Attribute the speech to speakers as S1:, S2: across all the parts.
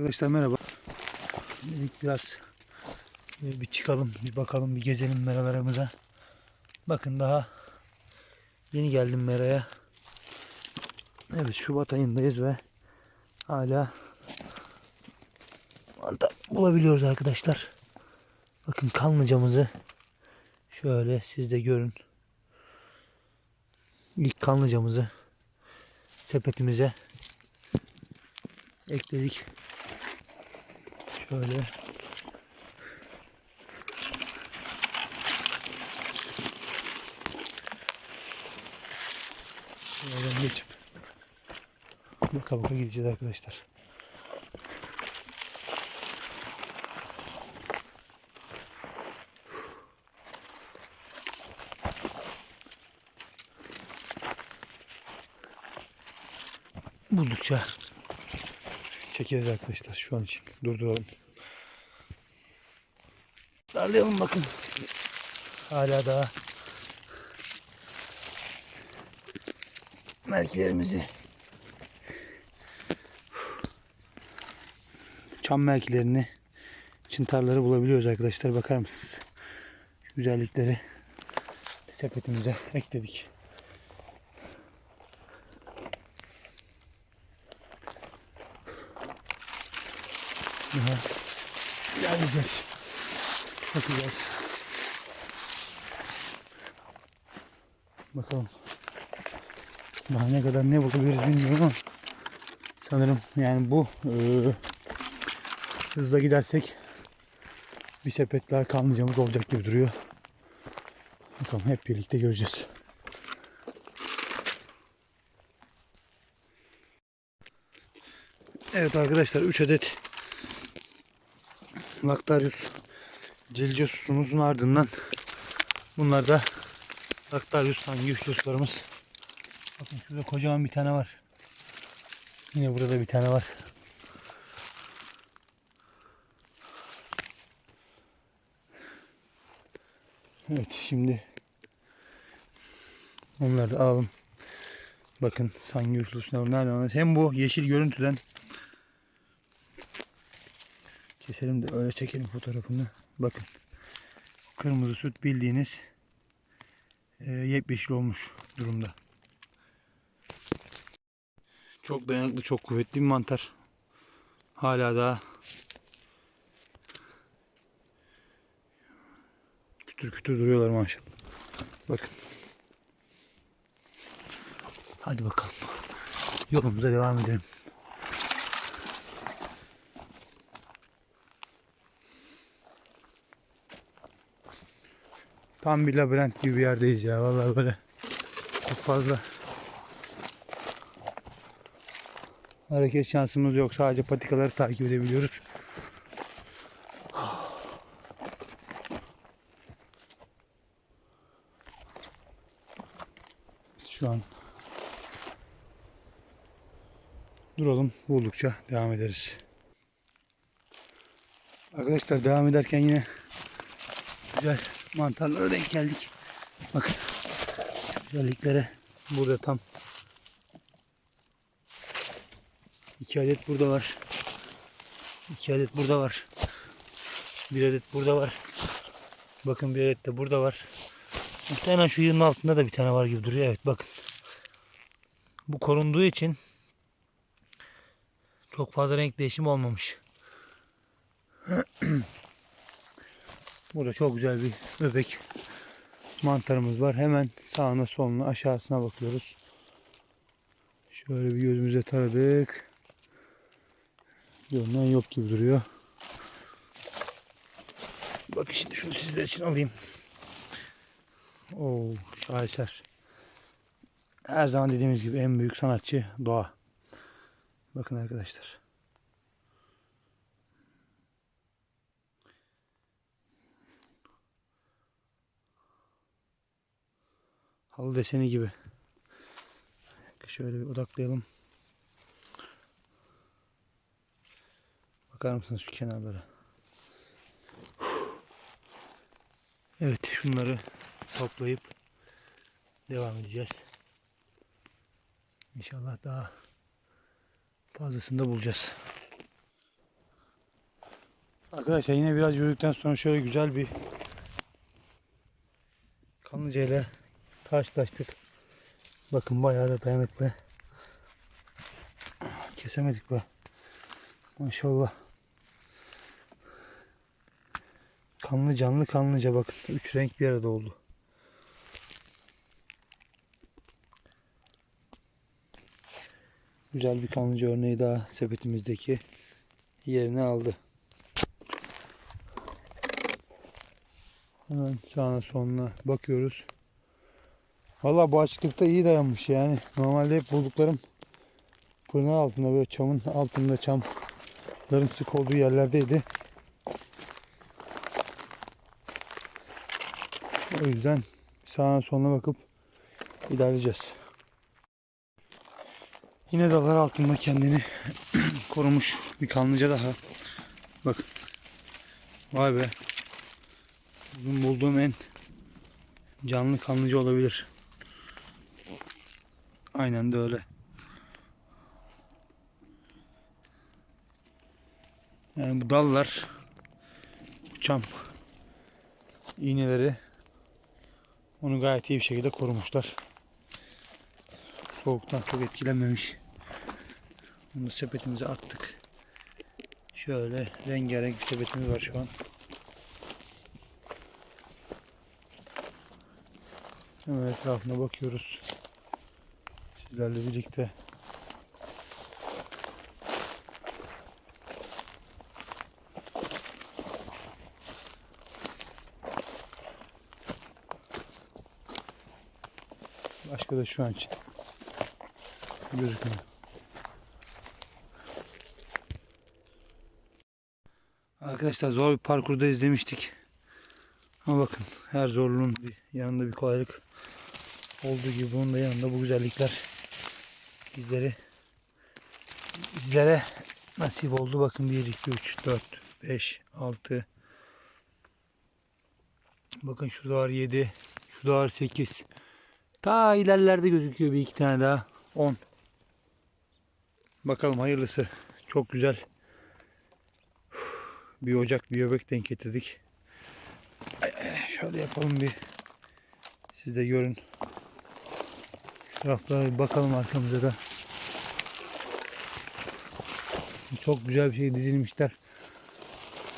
S1: Arkadaşlar merhaba. Dedik biraz e, bir çıkalım, bir bakalım, bir gezelim meralarımıza. Bakın daha yeni geldim meraya. Evet Şubat ayındayız ve hala mantar bulabiliyoruz arkadaşlar. Bakın kanlıcamızı şöyle siz de görün. İlk kanlıcamızı sepetimize ekledik. Şöyle. Şuradan geçip baka baka gideceğiz arkadaşlar. Buldukça çekeriz arkadaşlar şu an için. Durduralım. Darlayalım bakın. Hala daha merkilerimizi çam merkilerini çıntarları bulabiliyoruz arkadaşlar. Bakar mısınız? Güzellikleri sepetimize ekledik. Daha ilerleyeceğiz. Bakacağız. Bakalım. Daha ne kadar ne bulabiliriz bilmiyorum ama sanırım yani bu e, hızla gidersek bir sepet daha kanlıcamız olacak gibi duruyor. Bakalım hep birlikte göreceğiz. Evet arkadaşlar 3 adet Lactarius Cilcosus'umuzun ardından bunlar da Lactarius Sanguiflus'larımız. Bakın şurada kocaman bir tane var. Yine burada bir tane var. Evet şimdi onları da alalım. Bakın Sanguiflus'lar nereden alıyoruz? Hem bu yeşil görüntüden Keselim de öyle çekelim fotoğrafını. Bakın. Kırmızı süt bildiğiniz e, yepyeşil olmuş durumda. Çok dayanıklı, çok kuvvetli bir mantar. Hala daha kütür kütür duruyorlar maşallah. Bakın. Hadi bakalım. Yolumuza devam edelim. Tam bir labirent gibi bir yerdeyiz ya. Vallahi böyle çok fazla hareket şansımız yok. Sadece patikaları takip edebiliyoruz. Şu an duralım. Buldukça devam ederiz. Arkadaşlar devam ederken yine güzel mantarlara denk geldik. Bakın güzelliklere burada tam iki adet burada var. iki adet burada var. Bir adet burada var. Bakın bir adet de burada var. Muhtemelen şu yığının altında da bir tane var gibi duruyor. Evet bakın. Bu korunduğu için çok fazla renk değişimi olmamış. Burada çok güzel bir öbek mantarımız var. Hemen sağına soluna aşağısına bakıyoruz. Şöyle bir gözümüze taradık. Görünen yok gibi duruyor. Bakın şimdi şunu sizler için alayım. Oo, şaheser. Her zaman dediğimiz gibi en büyük sanatçı doğa. Bakın arkadaşlar. Halı deseni gibi. Şöyle bir odaklayalım. Bakar mısınız şu kenarlara? Evet şunları toplayıp devam edeceğiz. İnşallah daha fazlasını da bulacağız. Arkadaşlar yine biraz yürüdükten sonra şöyle güzel bir kanlıca ile karşılaştık. Bakın bayağı da dayanıklı. Kesemedik be. Maşallah. Kanlı canlı kanlıca bakın. Üç renk bir arada oldu. Güzel bir kanlıca örneği daha sepetimizdeki yerini aldı. Hemen sağına soluna bakıyoruz. Valla bu açıklıkta iyi dayanmış yani. Normalde hep bulduklarım pırnağın altında böyle çamın altında çamların sık olduğu yerlerdeydi. O yüzden sağına soluna bakıp ilerleyeceğiz. Yine dallar altında kendini korumuş bir kanlıca daha. Bakın. Vay be. Bugün bulduğum en canlı kanlıca olabilir. Aynen de öyle. Yani bu dallar bu çam iğneleri onu gayet iyi bir şekilde korumuşlar. Soğuktan çok etkilenmemiş. Bunu da sepetimize attık. Şöyle rengarenk bir sepetimiz var şu an. Hemen etrafına bakıyoruz. Sizlerle birlikte. Başka da şu an için gözükmüyor. Arkadaşlar zor bir parkurda izlemiştik. Ama bakın her zorluğun bir yanında bir kolaylık olduğu gibi bunun da yanında bu güzellikler bizleri bizlere nasip oldu. Bakın 1, 2, 3, 4, 5, 6 Bakın şurada var 7 Şurada var 8 Ta ilerlerde gözüküyor bir iki tane daha 10 Bakalım hayırlısı. Çok güzel. Bir ocak, bir öbek denk getirdik. Şöyle yapalım bir. Siz de görün. Taraflara bir bakalım arkamıza da. Çok güzel bir şey dizilmişler.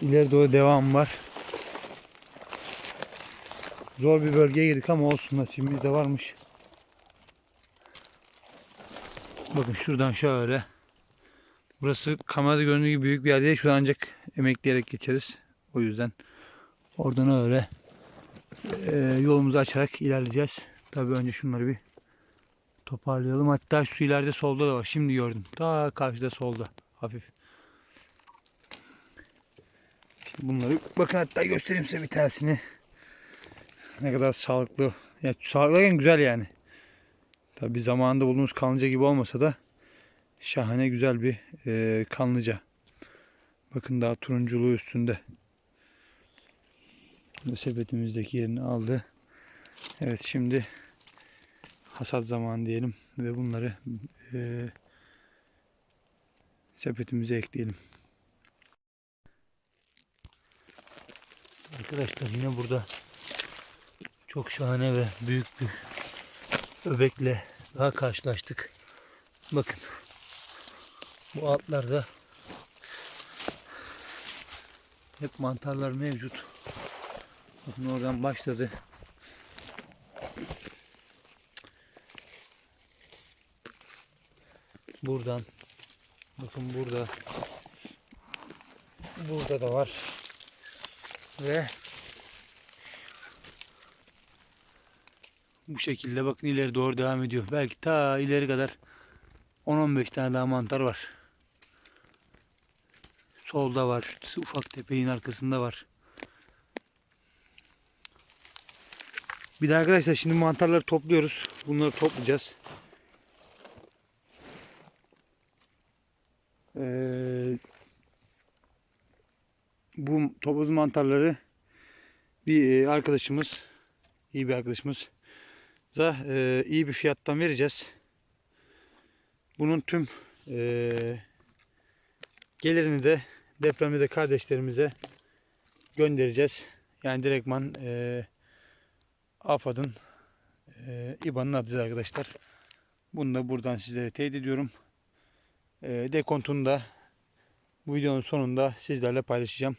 S1: İleri doğru devam var. Zor bir bölgeye girdik ama olsun nasibimiz de varmış. Bakın şuradan şöyle. Burası kamerada göründüğü gibi büyük bir yer değil. Şuradan ancak emekleyerek geçeriz. O yüzden oradan öyle e, yolumuzu açarak ilerleyeceğiz. Tabii önce şunları bir toparlayalım. Hatta şu ileride solda da var. Şimdi gördüm. Daha karşıda solda. Hafif. Şimdi bunları bakın hatta göstereyim size bir tanesini. Ne kadar sağlıklı. Ya sağlıklı güzel yani. Tabi zamanında bulduğumuz kanlıca gibi olmasa da şahane güzel bir e, kanlıca. Bakın daha turunculuğu üstünde. Sepetimizdeki yerini aldı. Evet şimdi hasat zamanı diyelim ve bunları e, sepetimize ekleyelim. Arkadaşlar yine burada çok şahane ve büyük bir öbekle daha karşılaştık. Bakın bu altlarda hep mantarlar mevcut. Bakın oradan başladı. Buradan bakın burada burada da var ve bu şekilde bakın ileri doğru devam ediyor. Belki ta ileri kadar 10-15 tane daha mantar var. Solda var. Şu ufak tepenin arkasında var. Bir de arkadaşlar şimdi mantarları topluyoruz. Bunları toplayacağız. Ee, bu topuz mantarları bir e, arkadaşımız, iyi bir arkadaşımız da e, iyi bir fiyattan vereceğiz. Bunun tüm e, gelirini de depremde de kardeşlerimize göndereceğiz. Yani direktman e, AFAD'ın e, IBAN'ını atacağız arkadaşlar. Bunu da buradan sizlere teyit ediyorum. E, dekontunu da bu videonun sonunda sizlerle paylaşacağım.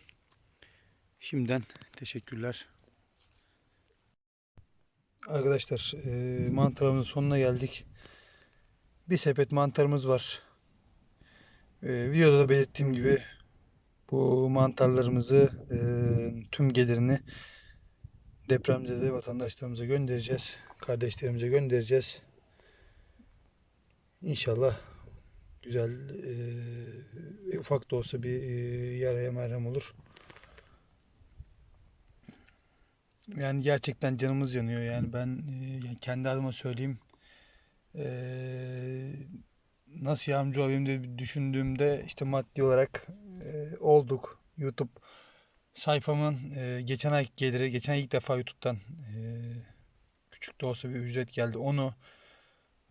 S1: Şimdiden teşekkürler. Arkadaşlar e, mantarımızın sonuna geldik. Bir sepet mantarımız var. E, videoda da belirttiğim gibi bu mantarlarımızı e, tüm gelirini depremzede vatandaşlarımıza göndereceğiz. Kardeşlerimize göndereceğiz. İnşallah güzel e, ufak da olsa bir e, yaraya merhem olur. Yani gerçekten canımız yanıyor. Yani ben e, kendi adıma söyleyeyim. E, nasıl yardımcı olayım diye düşündüğümde işte maddi olarak e, olduk. YouTube sayfamın e, geçen ay geliri, geçen ay ilk defa YouTube'dan e, küçük de olsa bir ücret geldi. Onu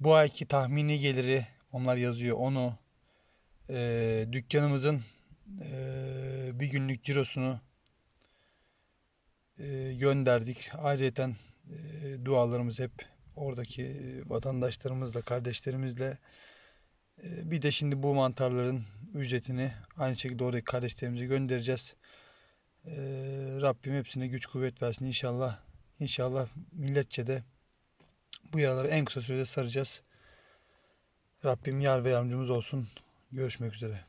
S1: bu ayki tahmini geliri onlar yazıyor. Onu e, dükkanımızın e, bir günlük cirosunu e, gönderdik. Ayrıca e, dualarımız hep oradaki vatandaşlarımızla, kardeşlerimizle e, bir de şimdi bu mantarların ücretini aynı şekilde oradaki kardeşlerimize göndereceğiz. E, Rabbim hepsine güç kuvvet versin inşallah. İnşallah milletçe de bu yaraları en kısa sürede saracağız. Rabbim yar ve yardımcımız olsun. Görüşmek üzere.